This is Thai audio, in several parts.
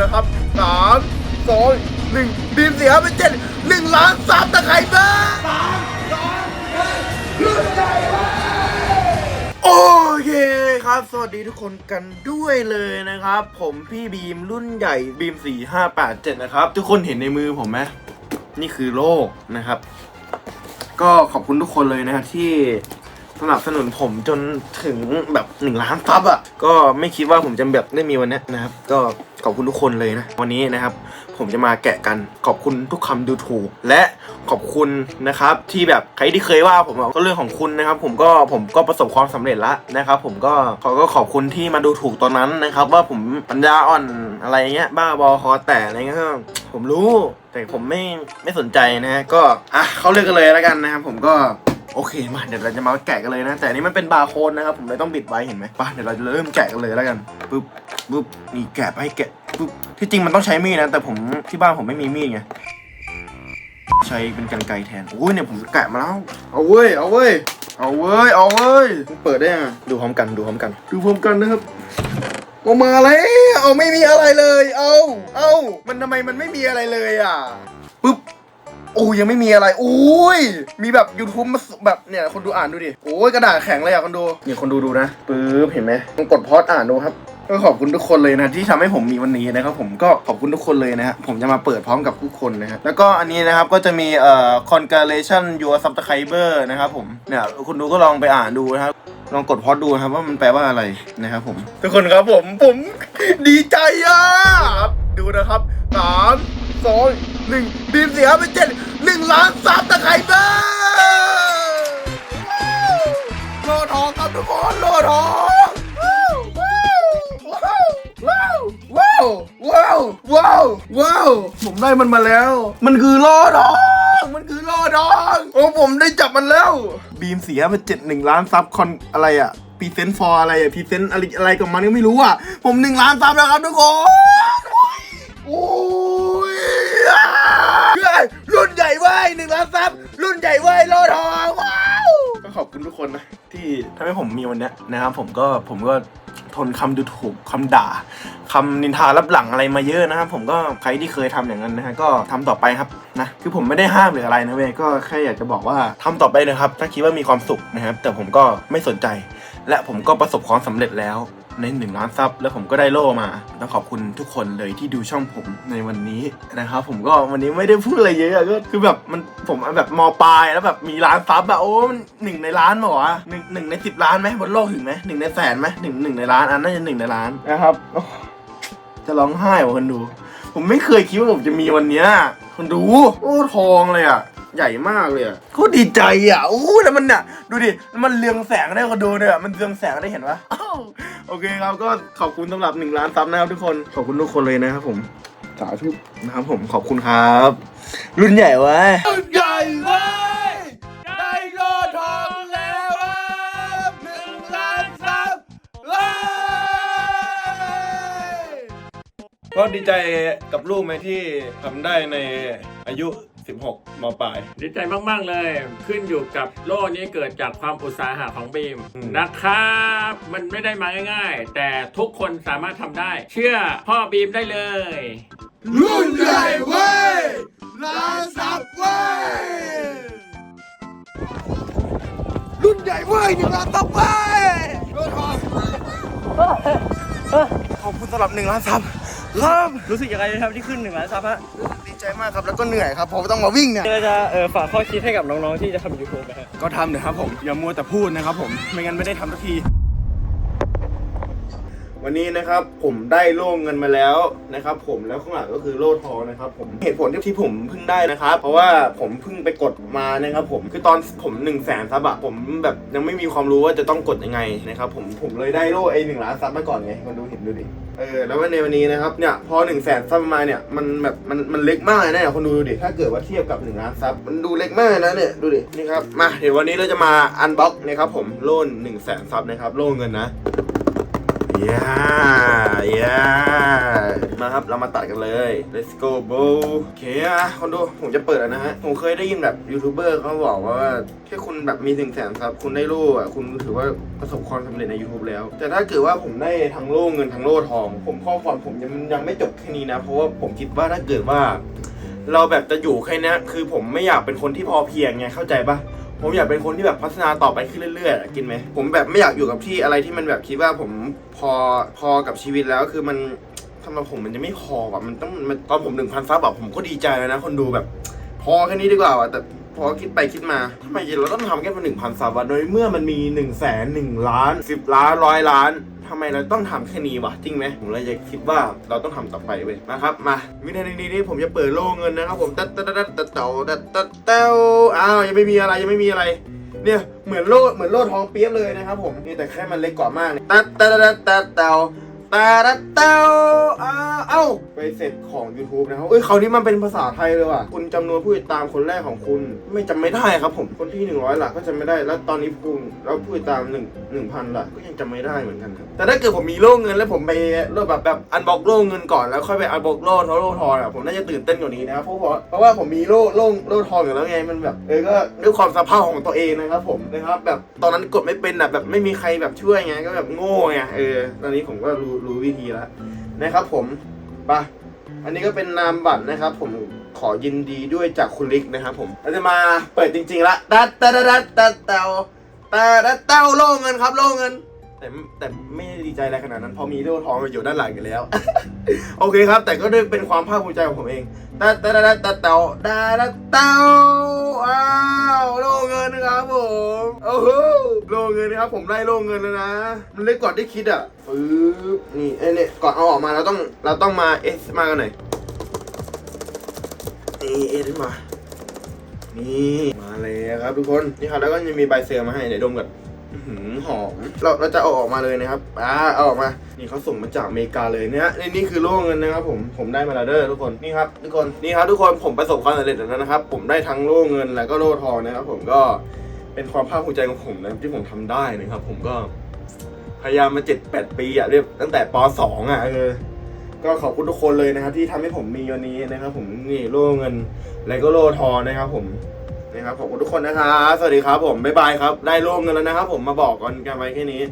นะครับสามสองหนึ่งบีมเสียไปเจ็ดหนึ่งล้านซับตะไคร้บอร์สามสองหนึ่งใหญ่โอเคครับ สวัสดีทุกคนกันด้วยเลยนะครับ ผมพี่บีมรุ่นใหญ่บีม4587นะครับ ทุกคนเห็นในมือผมไหมนี่คือโลกนะครับ ก็ขอบคุณทุกคนเลยนะครับที่สนับสนุนผมจนถึงแบบหนึ่งล้านซับอะ ก็ไม่คิดว่าผมจะแบบได้มีวันนี้นะครับ ก็ ขอบคุณทุกคนเลยนะ วันนี้นะครับ ผมจะมาแกะกันขอบคุณทุกคำดูถูก และขอบคุณนะครับที่แบบใครที่เคยว่าผมก็เรื่องของคุณนะครับ ผมก็ผมก็ประสบความสำเร็จแล้วนะครับ ผมก็ขาก็ขอบคุณที่มาดูถูกตอนนั้นนะครับ ว่าผมปัญญาอ่อนอะไรเงี้ยบ้าบอคอแตกอะไรเงี้ยผมรู้แต่ผมไม่ไม่สนใจนะฮะก็อะเขาเลือกกันเลยแล้วกันนะครับผมก็ โอเคมาเดี๋ยวเราจะมาแกะกันเลยนะ แต่อันนี้มันเป็นบาร์โค้ดนะครับผมเลยต้องบิดไว้เห็นไหมไป่ะเดี๋ยวเราจะเริ่มแกะกันเลยแล้วกันปึ๊บปึ๊บนี่แกะไปแกะปึ๊บที่จริงมันต้องใช้มีดนะ แต่ผมที่บ้านผมไม่มีมีดไงใช้เป็นกรรไกรแทนโอ้ยเนี่ยผมแกะมาแล้ว เอาเว้ยเอาเว้ยเอาเว้ยเอาเว้ยเปิดได้ยังอะดูพร้อมกันดูพร้อมกัน ดูพร้อมกันนะครับออกมาแล้วเอาไม่มีอะไรเลย เอาเอามันทำไมมันไม่มีอะไรเลยอะปึ๊บ โอ้ยังไม่มีอะไรอุ้ยมีแบบ YouTube มาแบบเนี่ยคนดูอ่านดูดิโอ้ยกระดาษแข็งเลยอะคนดูเนี่ยคนดูดูนะปึ๊บเห็นไหมต้องกดพอดอ่านดูครับก็ขอบคุณทุกคนเลยนะที่ทำให้ผมมีวันนี้นะครับผมก็ขอบคุณทุกคนเลยนะฮะผมจะมาเปิดพร้อมกับทุกคนนะฮะแล้วก็อันนี้นะครับก็จะมีเอ่อ congratulation your subscriber นะครับผมเนี่ยคุณดูก็ลองไปอ่านดูนะครับลองกดพอดดูนะครับว่ามันแปลว่าอะไรนะครับผม ทุกคนครับผมผมดีใจอะดูนะครับสาม สองหนึ่งบีมเสียไปเจ็ดหนึ่งล้านซับตะไคร้เบอร์โลทองครับทุกคนโลทองว้าวว้าวว้าวว้าวว้าวว้าวผมได้มันมาแล้ว มันคือโลทองมันคือโลทองโอ้ผมได้จับมันแล้ว บีมเสียไปเจ็ดหนึ่งล้านซับคอนอะไรอะพรีเซนต์ฟอร์อะไรอะพรีเซนต์อะไรอะไรกับมันก็ไม่รู้อะผมหนึ่งล้านซับแล้วครับทุกคนโอ้ รุ่นใหญ่เว้ยหนึ่งล้านซับรุ่นใหญ่เว้ยโลทองว้าวก็ขอบคุณทุกคนนะ ที่ทำให้ผมมีวันเนี้ยนะครับผมก็ผมก็ทนคำดูถูกคำด่าคำนินทารับหลังอะไรมาเยอะนะครับผมก็ใครที่เคยทำอย่างนั้นนะฮะก็ทำต่อไปครับนะคือผมไม่ได้ห้ามหรืออะไรนะเว้ยก็แค่อยากจะบอกว่าทำต่อไปนะครับ ถ้าคิดว่ามีความสุขนะครับ แต่ผมก็ไม่สนใจ และผมก็ประสบความสำเร็จแล้ว ในหนึ่งล้านซับแล้วผมก็ได้โล่มาต้องขอบคุณทุกคนเลยที่ดูช่องผมในวันนี้นะครับผมก็วันนี้ไม่ได้พูดอะไรเยอะก็คือแบบมันผมแบบมปลายแล้วแบบมีล้านซับอะโอ้มันหนึ่งในล้านเหรอวะหนึ่งหนึ่งในสิบล้านไหมบนโลกถึงไหมหนึ่งในแสนไหมหนึ่งหนึ่งในล้านอันน่าจะหนึ่งในล้านนะครับโอ้จะร้องไห้ว่ะคนดู ผมไม่เคยคิดว่าผมจะมีวันเนี้ยคนดู โอ้ทองเลยอะ ใหญ่มากเลยอะโคตรดีใจอะโอ้แล้วมันเนี่ยดูดิมันเรืองแสงได้คนดูเนี่ยมันเรืองแสงได้เห็นปะอ้าวโอเคครับก็ขอบคุณสำหรับหนึ่งล้านซับนะครับทุกคนขอบคุณทุกคนเลยนะครับผมสาธุนะครับผมขอบคุณครับ รุ่นใหญ่เว้ยใหญ่เลยได้โลทองแล้วครับหนึ่งล้านซับเลยก็ดีใจกับลูกไหมที่ทำได้ในอายุ 16มปลาย ดีใจมาก ๆ เลย ขึ้นอยู่กับโล่นี้เกิดจากความอุตสาหะของบีมอืม นะครับ มันไม่ได้มาง่าย ๆ แต่ทุกคนสามารถทำได้ เชื่อพ่อบีมได้เลย รุ่นใหญ่เว้ยล้านซับเว้ย รุ่นใหญ่เว้ยหนึ่งล้านซับเว้ยขอบคุณสำหรับหนึ่งล้านซับ ครับ รู้สึกยังไงครับที่ขึ้นหนึ่งล้านซับฮะดีใจมากครับแล้วก็เหนื่อยครับเพราะว่าต้องมาวิ่งเนี่ยเราจะเออฝากข้อคิดให้กับน้องๆที่จะทำยูทูบนะฮะก็ทำเถอะครับผมอย่ามัวแต่พูดนะครับผมไม่งั้นไม่ได้ทำสักที วันนี้นะครับผมได้โล่เงินมาแล้วนะครับผมแล้วข้างหลังก็คือโล่ทองนะครับผมเหตุผลที่ที่ผมเพิ่งได้นะครับเพราะว่าผมเพิ่งไปกดมานะครับผมคือตอนผม1นึ่งแสนซับอะผมแบบยังไม่มีความรู้ว่าจะต้องกดยังไงนะครับผมผมเลยได้โล่ไอหนึ่งล้านซับมาก่อนไงมาดูเห็นดูดิเออแล้วในวันนี้นะครับเนี่ยพอ1นึ่งแสนซับมาเนี่ยมันแบบมันมันเล็กมากเลยนะเนี่ยคนดูดูดิถ้าเกิดว่าเทียบกับ1ล้านซับมันดูเล็กมากนะเนี่ยดูดินี่ครับมาเดี๋ยววันนี้เราจะมาอันบ็อกนะครับผมโล่หนึ่งแสนซับนะครับโล่เงินนะ ย่าย่ามาครับ เรามาตัดกันเลย let's go bro โอเคอะคนดู ผมจะเปิดนะฮะ ผมเคยได้ยินแบบยูทูบเบอร์เขาบอกว่าแค่คุณแบบมีถึงแสนครับคุณได้โล่อะคุณถือว่าประสบความสำเร็จใน YouTube แล้ว แต่ถ้าเกิดว่าผมได้ทั้งโล่เงินทั้งโล่ทอง ผมข้อความผมยังยังไม่จบแค่นี้นะ เพราะว่าผมคิดว่าถ้าเกิดว่า เราแบบจะอยู่แค่เนี้ยคือผมไม่อยากเป็นคนที่พอเพียงไงเข้าใจปะ ผมอยากเป็นคนที่แบบพัฒนาต่อไปขึ้นเรื่อยๆอะกินไหม ผมแบบไม่อยากอยู่กับที่อะไรที่มันแบบคิดว่าผมพอพอกับชีวิตแล้วคือมันสำหรับผมมันจะไม่พอว่ะมันต้องมันตอนผมหนึ่งพันซับแบบผมก็ดีใจแล้วนะ คนดูแบบ พอแค่นี้ดีกว่าว่ะแต่พอคิดไปคิดมาทำไมเราต้องทำแค่มาหนึ่งพันซับวะโดยเมื่อมันมีหนึ่งแสนหนึ่งล้านสิบล้านร้อยล้าน ทำไมเราต้องทำแค่นี้วะจริงไหมผมเลยจะคิดว่าเราต้องทำต่อไปเว้ยนะครับมาวินาทีนี้นี่ผมจะเปิดโล่เงินนะครับผมตัดตัดตัดตัดเต่าตัดตัดเต้าอ้าวยังไม่มีอะไรยังไม่มีอะไรเนี่ยเหมือนโล่เหมือนโล่ทองเปี๊ยบเลยนะครับผมนี่แต่แค่มันเล็กกว่ามากเนี่ยตัดตัดตัดตัดเต่า ตาดัดเต้าอ้าวเอ้า ไปเสร็จของ YouTube นะครับ เอ้ย คราวนี้มันเป็นภาษาไทยเลยว่ะ คุณจำนวนผู้ติดตามคนแรกของคุณ ไม่จำไม่ได้ครับผม คนที่ 100หลักก็จำไม่ได้ แล้วตอนนี้คุณแล้วผู้ติดตาม1 1,000หลักก็ยังจำไม่ได้เหมือนกันครับ แต่ถ้าเกิดผมมีโล่เงินแล้วผมไปโล่แบบแบบอันบอกโล่เงินก่อนแล้วค่อยไปอันบอกโล่ทอโล่ทอนอะผมน่าจะตื่นเต้นกว่านี้นะครับเพราะเพราะเพราะว่าผมมีโล่โล่โล่ทองอยู่แล้วไงมันแบบเออก็ด้วยความสะเพร่าของตัวเองนะครับผมนะครับแบบตอนนั้นกดไม่เป็นอะแบบไม่มีใครแบบช่วยไงก็แบบโง่ไงเออตอนนี้ผมก็รู้รู้วิธีแล้วนะครับ ผมไปะอันนี้ก็เป็นนามบัตรนะครับ ผมขอยินดีด้วยจากคุณลิกนะครับ ผมเราจะมาเปิดจริงๆละตัดตัดตัดตัดเต้าตัดตัดเต้าโล่เงินครับ โล่เงิน แต่แต่ไม่ด้ดีใจอะไรขนาดนั้นเพราะมีโล่ทองอยู่ด้านหลังอยู่แล้ว โอเคครับ แต่ก็ด้วยเป็นความภาคภูมิใจของผมเอง ตาตาตาตาตาเต่าตาตาเต่าอ้าวโล่เงินนะครับผมโอ้โหโล่เงินนะครับผมได้โล่เงินแล้วนะ มันเล็กกว่าที่คิดอะปึ๊บนี่เอ้เนี่ยก่อนเอาออกมาเราต้องเราต้องมาเอสมากันหน่อยนี่เอสมานี่มาเลยครับทุกคนนี่ครับแล้วก็ยังมีใบเซอร์มาให้เดี๋ยวดมก่อน อื้อหือหอมเราเราจะเอาออกมาเลยนะครับอ่าเอาออกมานี่เขาส่งมาจากอเมริกาเลยเนี่ยนี่นี่คือโล่เงินนะครับผมผมได้มาแล้วเด้อทุกคนนี่ครับทุกคนนี่ครับทุกคนผมประสบความสำเร็จแล้วนะครับ ผมได้ทั้งโล่เงินแล้วก็โล่ทองนะครับ ผมก็เป็นความภาคภูมิใจของผมนะครับที่ผมทำได้นะครับ ผมก็พยายามมาเจ็ดแปดปีอะเรียกตั้งแต่ปสองอะเออก็ขอบคุณทุกคนเลยนะครับ ที่ทำให้ผมมีวันนี้นะครับ ผมนี่โล่เงิน แล้วก็โล่ทองนะครับ ผม นะครับขอบคุณทุกคนนะครับสวัสดีครับผมบ๊ายบายครับได้ร่วมกันแล้วนะครับผมมาบอกกันกันไว้แค่นี้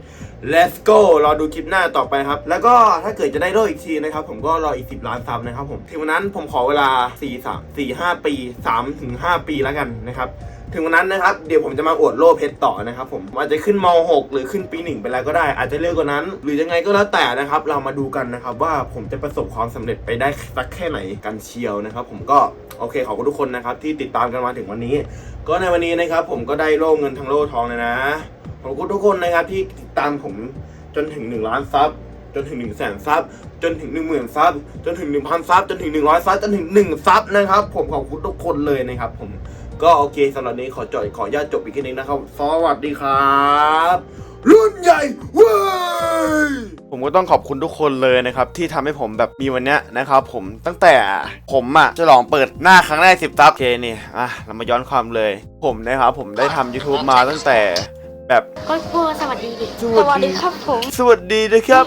let's go รอดูคลิปหน้าต่อไปครับ แล้วก็ถ้าเกิดจะได้ร่วมอีกทีนะครับผมก็รออีก 10 ล้านซับนะครับผมถึงวันนั้นผมขอเวลา4 3 4 5 ปี3ถึง5ปีแล้วกันนะครับ ถึงวันนั้นนะครับเดี๋ยวผมจะมาอวดโล่เพชรต่อนะครับผมอาจจะขึ้นม .6 หรือขึ้นปีหนึ่งไปแล้วก็ได้ อาจจะเร็วกว่านั้น หรือยังไงก็แล้วแต่นะครับ เรามาดูกันนะครับว่าผมจะประสบความสำเร็จไปได้สักแค่ไหนกันเชียวนะครับ ผมก็โอเคขอบคุณทุกคนนะครับที่ติดตามกันมาถึงวันนี้ ก็ในวันนี้นะครับ ผมก็ได้โล่เงินทั้งโล่ทองเลยนะขอบคุณทุกคนนะครับที่ติดตามผมจนถึง1ล้านซับจนถึง1 0 0 0 0แสนซับ จนถึง1 0,000ซับ จนถึง1,000ซับ จนถึง100ซับ จนถึง1ซับนะครับ ผมขอบคุณทุกคนเลยนะครับผม ก็โอเคสำหรับนี้ขอจอยขออนุญาตจบอีกทีนึงนะครับ สวัสดีครับ รุ่นใหญ่เว้ยผมก็ต้องขอบคุณทุกคนเลยนะครับ ที่ทำให้ผมแบบมีวันเนี้ยนะครับผมตั้งแต่ผมอะฉลองเปิดหน้าครั้งแรกสิบซับโอเคนี่อะเรามาย้อนความเลย ผมนะครับผมได้ทำ YouTube มาตั้งแต่แบบก็พูดสวัสดีดิสวัสดีครับผม สวัสดีนะครับ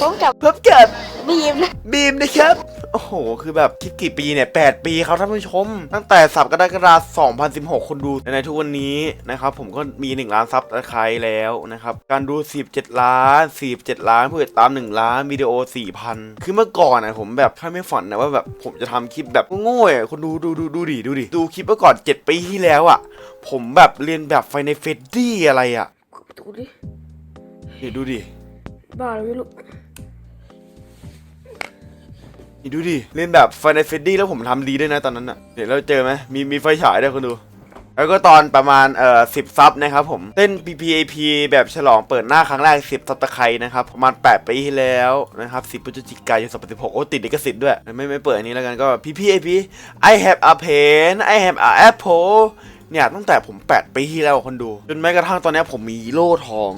ผมกับพบกับบีมนะบีมนะครับ โอ้โห คือแบบคิดกี่ปีเนี่ย8ปีครับท่านผู้ชม ตั้งแต่สับกรกฎาคม2016คนดูในทุกวันนี้นะครับผมก็มี 1 ล้านซับตะไคร้แล้วนะครับการดู 17 ล้าน47ล้านผู้ติดตาม 1 ล้านวิดีโอ 4,000 คือเมื่อก่อนนะผมแบบคาดไม่ฝันนะว่าแบบผมจะทำคลิปแบบโง่ๆอะคนดูดูดูดูดิดูดิดูคลิปเมื่อก่อน 7 ปีที่แล้วอะ ผมแบบเรียนแบบไฟในเฟดดี้อะไรอะดูดิเดี๋ยวดูดิบ้าไม่รู้ นี่ดูดิ เล่นแบบไฟในเฟดดี้แล้วผมทำดีด้วยนะตอนนั้นอะเดี๋ยวเราเจอไหมมีมีไฟฉายด้วยคนดู แล้วก็ตอนประมาณเอ่อสิบซับนะครับผมเต้น PPAP แบบฉลองเปิดหน้าครั้งแรก 10ซับตะไคร้นะครับประมาณ 8 ปีที่แล้วนะครับ 10พฤศจิกายน2016โอ้ติดลิขสิทธิ์ด้วย ไม่ไม่เปิดอันนี้แล้วกันก็ PPAP I have a pen I have a apple เนี่ยตั้งแต่ผม 8 ปีที่แล้วคนดู จนแม้กระทั่งตอนนี้ผมมีโล่ทอง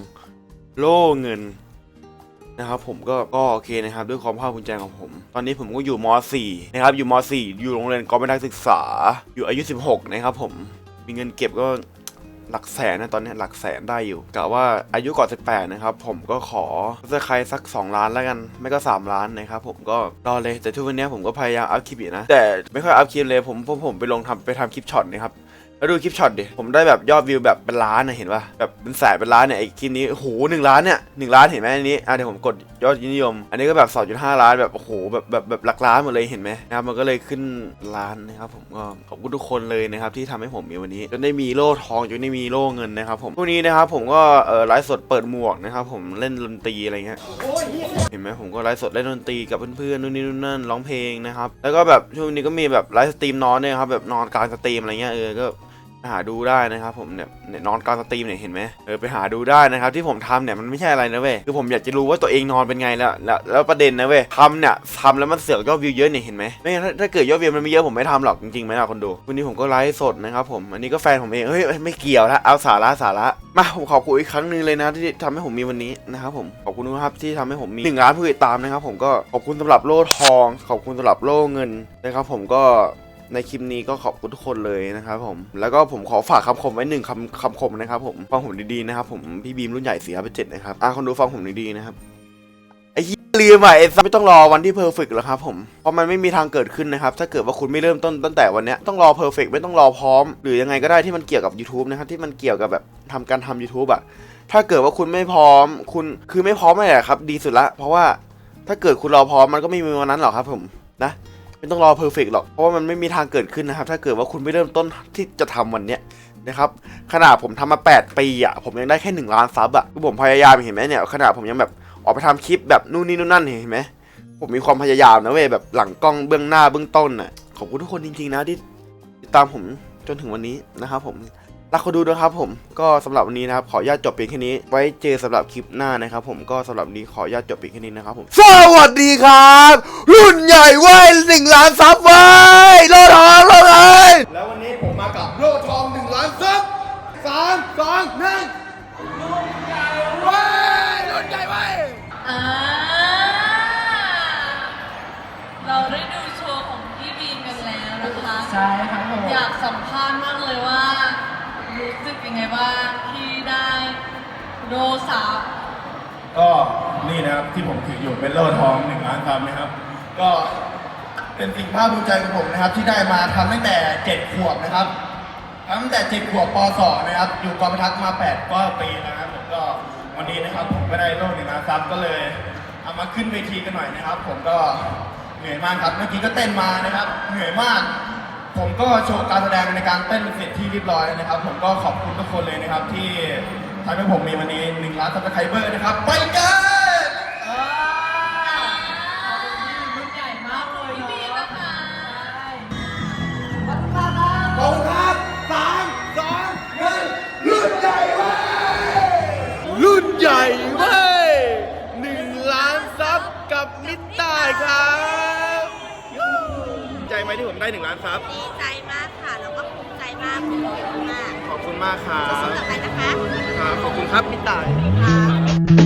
โล่เงิน นะครับผมก็ก็โอเคนะครับด้วยความภาคภูมิใจของผม ตอนนี้ผมก็อยู่ม .4 นะครับอยู่ม .4 อยู่โรงเรียนกองเป็นนักศึกษา อยู่อายุ 16 นะครับผมมีเงินเก็บก็หลักแสนนะตอนนี้หลักแสนได้อยู่กะว่าอายุก่อน18 นะครับ ผมก็ขอจะใครสัก 2 ล้านแล้วกัน ไม่ก็ 3 ล้านนะครับผมก็รอเลยแต่ทุกวันนี้ผมก็พยายามอัพคลิปอยู่นะ แต่ไม่ค่อยอัพคลิปเลยผมผมผมไปลงทำไปทำคลิปช็อตนะครับ แล้วดูคลิปช็อตดิ ผมได้แบบยอดวิวแบบเป็นล้านนะเห็นป่ะ แบบเป็นแสนเป็นล้านเนี่ยไอ้คลิปนี้ โอ้โหหนึ่งล้านเนี่ยหนึ่งล้านเห็นไหมอันนี้ อะเดี๋ยวผมกดยอดนิยม อันนี้ก็แบบสองจุดห้าล้านแบบโอ้โหแบบแบบแบบหลักล้านหมดเลยเห็นไหมนะครับมันก็เลยขึ้นล้านนะครับผมก็ขอบคุณทุกคนเลยนะครับที่ทำให้ผมมีวันนี้จนได้มีโล่ทองจนได้มีโล่เงินนะครับผมพวกนี้นะครับผมก็เออไลฟ์สดเปิดหมวกนะครับผมเล่นดนตรีอะไรเงี้ยเห็นไหมผมก็ไลฟ์สดเล่นดนตรีกับเพื่อนๆนู่นนี่นู่นนั่นร้องเพลงนะครับแล้วก็แบบช่วงนี้ก็มีแบบไลฟ์สตรีมนอนเนี่ยครับแบบนอนกลางสตรีมอะไรเงี้ยเออก็ หาดูได้นะครับผมเนี่ยนอนกลางสตรีมเนี่ยเห็นไหมเออไปหาดูได้นะครับที่ผมทำเนี่ยมันไม่ใช่อะไรนะเว้ยคือผมอยากจะรู้ว่าตัวเองนอนเป็นไงแล้วแล้วแล้วประเด็นนะเว้ยทำเนี่ยทำแล้วมันเสือกยอดวิวเยอะเนี่ยเห็นไหมไม่งั้นถ้าเกิดยอดวิวมันไม่เยอะผมไม่ทำหรอกจริงๆไหมล่ะคนดูวันนี้ผมก็ไลฟ์สดนะครับผมอันนี้ก็แฟนผมเองเฮ้ยไม่เกี่ยวละเอาสาระสาระมาผมขอบคุณอีกครั้งหนึ่งเลยนะที่ทำให้ผมมีวันนี้นะครับผมขอบคุณนะครับที่ทำให้ผมมีหนึ่งล้านผู้ติดตามนะครับผมก็ขอบคุณสำหรับโล่ทอง ขอบคุณสำหรับโล่เงินนะครับผมก็ ในคลิปนี้ก็ขอบคุณทุกคนเลยนะครับผม แล้วก็ผมขอฝากคำคมไว้หนึ่งคำคำคมนะครับผมฟังผมดีๆนะครับผมพี่บีมรุ่นใหญ่เสียไปเจ็ดนะครับอะคนดูฟังผมดีๆนะครับไอ้เหี้ยลืมอะไอ้สัสไม่ต้องรอวันที่เพอร์เฟกต์หรอกครับผมเพราะมันไม่มีทางเกิดขึ้นนะครับ ถ้าเกิดว่าคุณไม่เริ่มต้นตั้งแต่วันนี้ต้องรอเพอร์เฟกต์ไม่ต้องรอพร้อม หรือยังไงก็ได้ที่มันเกี่ยวกับ YouTube นะครับที่มันเกี่ยวกับแบบทำการทำ YouTube อะถ้าเกิดว่าคุณไม่พร้อม คุณคือไม่พร้อมไม่แหละครับ ดีสุดละ เพราะว่าถ้าเกิดคุณรอพร้อมมันก็ไม่มีวันนั้นหรอกครับผมนะ ไม่ต้องรอเพอร์เฟกหรอก เพราะว่ามันไม่มีทางเกิดขึ้นนะครับ ถ้าเกิดว่าคุณไม่เริ่มต้นที่จะทำวันเนี้ยนะครับขนาดผมทำมา 8 ปีอะผมยังได้แค่ 1 ล้านซับอะคือผมพยายามเห็นไหมเนี่ยขนาดผมยังแบบออกไปทำคลิปแบบนู่นนี่นู่นนั่นเห็นไหมผมมีความพยายามนะเว้ยแบบหลังกล้องเบื้องหน้าเบื้องต้นอะขอบคุณทุกคนจริงๆนะที่ติดตามผมจนถึงวันนี้นะครับผม รักคนดูนะครับผมก็สำหรับวันนี้นะครับขออนุญาตจบเพียงแค่นี้ ไว้เจอสำหรับคลิปหน้านะครับผมก็สำหรับวันนี้ขออนุญาตจบเพียงแค่นี้นะครับผมสวัสดีครับ รุ่นใหญ่เว้ยหนึ่งล้านซับเว้ยโลทองโลเลยแล้ววันนี้ผมมากับโล่ทองหนึ่งล้านซับสามสองหนึ่งเว้ยโดนใจไว้ยอ่าเราได้ดูโชว์ของพี่บีมกันแล้วนะคะใช่ค่ะอยากสัมภาษณ์มากเลยว่า รู้สึกยังไง บ้างที่ได้โดสามก็นี่นะครับที่ผมถืออยู่เป็นโล่ทองหนึ่งล้านซับนะครับ ก็เป็นสิ่งภาคภูมิใจของผมนะครับ ที่ได้มาทำตั้งแต่เจ็ดขวบนะครับทำตั้งแต่เจ็ดขวบป .2 นะครับ อยู่กองทักษ์มาแปดก็ปีแล้วนะครับผมก็วันนี้นะครับผมก็ได้โล่หนึ่งล้านซับก็เลยเอามาขึ้นเวทีกันหน่อยนะครับ ผมก็เหนื่อยมากครับเมื่อกี้ก็เต้นมานะครับ เหนื่อยมาก ผมก็โชว์การแสดงในการเต้นเสร็จที่เรียบร้อยนะครับ ผมก็ขอบคุณทุกคนเลยนะครับที่ทำให้ผมมีวันนี้หนึ่งล้านซับสไครเบอร์นะครับ ไปกันรุ่นใหญ่มากเลยพี่บีมนะคะขอบคุณครับสามสองหนึ่งรุ่นใหญ่เว้ยรุ่นใหญ่เว้ยหนึ่งล้านซับกับมิตรใต้ครับ ไหมที่ผมได้หนึ่งล้านซับ ดีใจมากค่ะ แล้วก็ภูมิใจมากภูมิใจมากขอบคุณมากครับสู้ๆต่อไปนะคะ ครับขอบคุณครับมิตรใต้ค่ะ